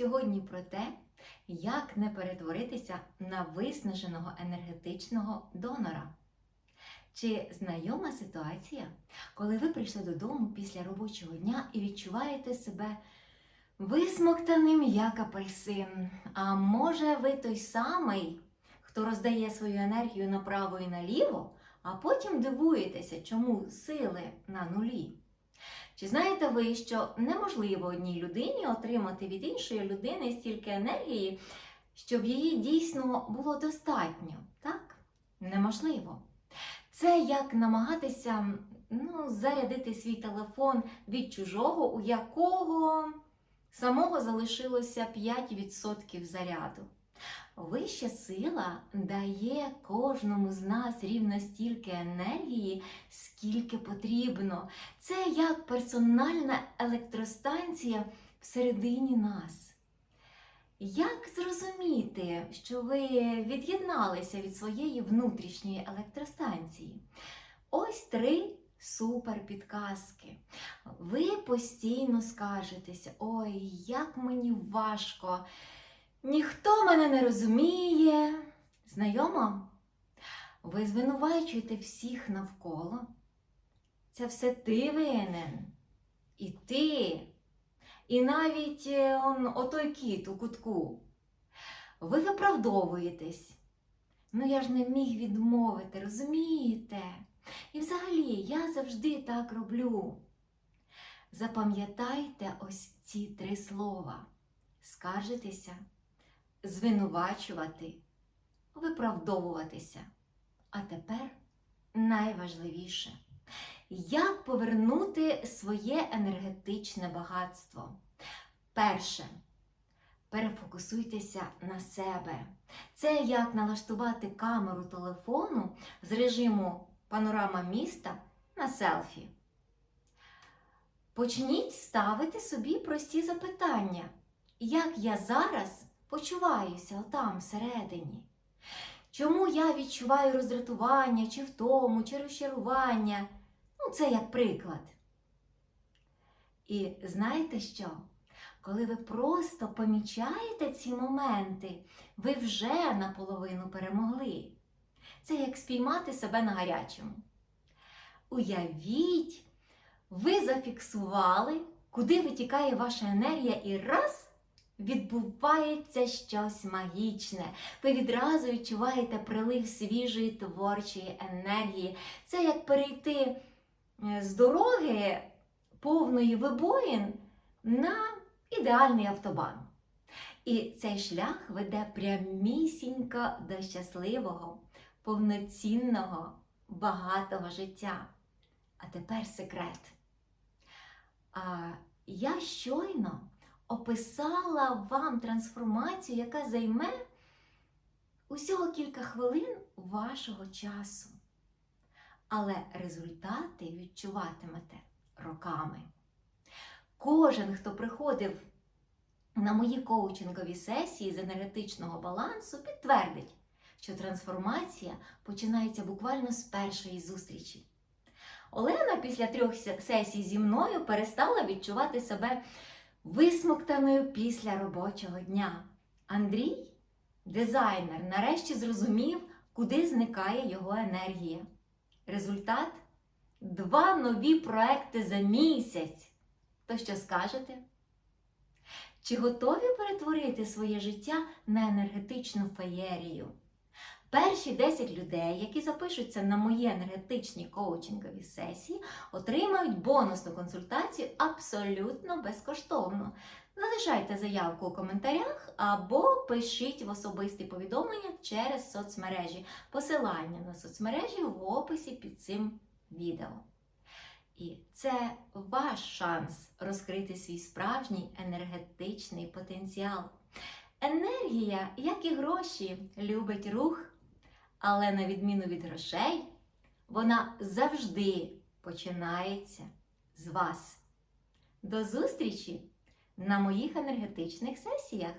Сьогодні про те, як не перетворитися на виснаженого енергетичного донора. Чи знайома ситуація, коли ви прийшли додому після робочого дня і відчуваєте себе висмоктаним як апельсин? А може ви той самий, хто роздає свою енергію направо і наліво, а потім дивуєтеся, чому сили на нулі? Чи знаєте ви, що неможливо одній людині отримати від іншої людини стільки енергії, щоб її дійсно було достатньо? Так? Неможливо. Це як намагатися ну, зарядити свій телефон від чужого, у якого самого залишилося 5% заряду. Вища сила дає кожному з нас рівно стільки енергії, скільки потрібно. Це як персональна електростанція всередині нас. Як зрозуміти, що ви від'єдналися від своєї внутрішньої електростанції? Ось три супер підказки. Ви постійно скажетеся: ой, як мені важко, ніхто мене не розуміє. Знайомо? Ви звинувачуєте всіх навколо. Це все ти винен. І ти. І навіть е, он, отой кіт у кутку. Ви виправдовуєтесь. Ну я ж не міг відмовити, розумієте? І взагалі я завжди так роблю. Запам'ятайте ось ці три слова: скаржитися, звинувачувати, виправдовуватися. А тепер найважливіше. Як повернути своє енергетичне багатство? Перше. Перефокусуйтеся на себе. Це як налаштувати камеру телефону з режиму панорама міста на селфі. Почніть ставити собі прості запитання. Як я зараз почуваюся отам всередині? Чому я відчуваю роздратування, чи втому, чи розчарування? Ну, це як приклад. І знаєте що? Коли ви просто помічаєте ці моменти, ви вже наполовину перемогли. Це як спіймати себе на гарячому. Уявіть, ви зафіксували, куди витікає ваша енергія, і раз відбувається щось магічне. Ви відразу відчуваєте прилив свіжої творчої енергії. Це як перейти з дороги повної вибоїн на ідеальний автобан. І цей шлях веде прямісінько до щасливого, повноцінного, багатого життя. А тепер секрет. А я щойно описала вам трансформацію, яка займе усього кілька хвилин вашого часу. Але результати відчуватимете роками. Кожен, хто приходив на мої коучингові сесії з енергетичного балансу, підтвердить, що трансформація починається буквально з першої зустрічі. Олена після трьох сесій зі мною перестала відчувати себе висмоктаною після робочого дня. Андрій, дизайнер, нарешті зрозумів, куди зникає його енергія. Результат два нові проекти за місяць. То що скажете? Чи готові перетворити своє життя на енергетичну феєрію? Перші 10 людей, які запишуться на мої енергетичні коучингові сесії, отримають бонусну консультацію абсолютно безкоштовно. Залишайте заявку у коментарях або пишіть в особисті повідомлення через соцмережі. Посилання на соцмережі в описі під цим відео. І це ваш шанс розкрити свій справжній енергетичний потенціал. Енергія, як і гроші, любить рух, але на відміну від грошей, вона завжди починається з вас. До зустрічі на моїх енергетичних сесіях!